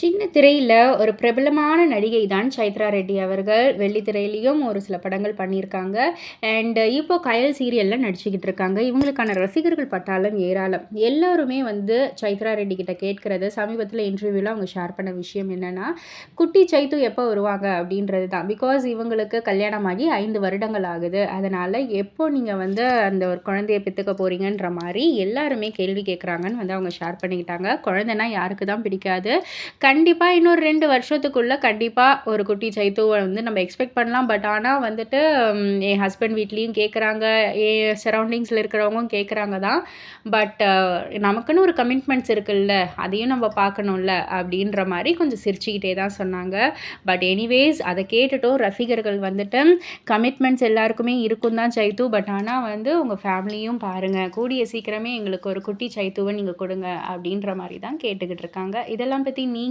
சின்ன திரையில் ஒரு பிரபலமான நடிகை தான் சைத்ரா ரெட்டி அவர்கள். வெள்ளித்திரையிலையும் ஒரு சில படங்கள் பண்ணியிருக்காங்க. அண்ட் இப்போ கயல் சீரியலில் நடிச்சுக்கிட்டு இருக்காங்க. இவங்களுக்கான ரசிகர்கள் பட்டாலும் ஏராளம். எல்லாருமே வந்து சைத்ரா ரெட்டி கிட்ட கேட்கிறது சமீபத்தில் இன்டர்வியூவில் அவங்க ஷேர் பண்ண விஷயம் என்னென்னா குட்டி சைத்து எப்போ வருவாங்க அப்படின்றது தான். பிகாஸ் இவங்களுக்கு கல்யாணமாகி ஐந்து வருடங்கள் ஆகுது. அதனால் எப்போ நீங்கள் வந்து அந்த ஒரு குழந்தைய பித்துக்க போகிறீங்கன்ற மாதிரி எல்லாருமே கேள்வி கேட்குறாங்கன்னு வந்து அவங்க ஷேர் பண்ணிக்கிட்டாங்க. குழந்தைன்னா யாருக்கு தான் பிடிக்காது. கண்டிப்பாக இன்னொரு ரெண்டு வருஷத்துக்குள்ளே கண்டிப்பாக ஒரு குட்டி சைத்துவை வந்து நம்ம எக்ஸ்பெக்ட் பண்ணலாம். பட் ஆனால் வந்துட்டு என் ஹஸ்பண்ட் வீட்லேயும் கேட்குறாங்க. என் சரௌண்டிங்ஸில் இருக்கிறவங்களும் கேட்குறாங்க தான். பட் நமக்குன்னு ஒரு கமிட்மெண்ட்ஸ் இருக்குல்ல. அதையும் நம்ம பார்க்கணும்ல அப்படின்ற மாதிரி கொஞ்சம் சிரிச்சுக்கிட்டே தான் சொன்னாங்க. பட் எனிவேஸ் அதை கேட்டுட்டும் ரசிகர்கள் வந்துட்டு கமிட்மெண்ட்ஸ் எல்லாருக்குமே இருக்கும் தான் சைத்து. பட் ஆனால் வந்து உங்கள் ஃபேமிலியும் பாருங்கள் கூடிய சீக்கிரமே எங்களுக்கு ஒரு குட்டி சைத்துவை நீங்கள் கொடுங்க அப்படின்ற மாதிரி தான் கேட்டுக்கிட்டு இருக்காங்க. இதெல்லாம் பற்றி நீங்கள்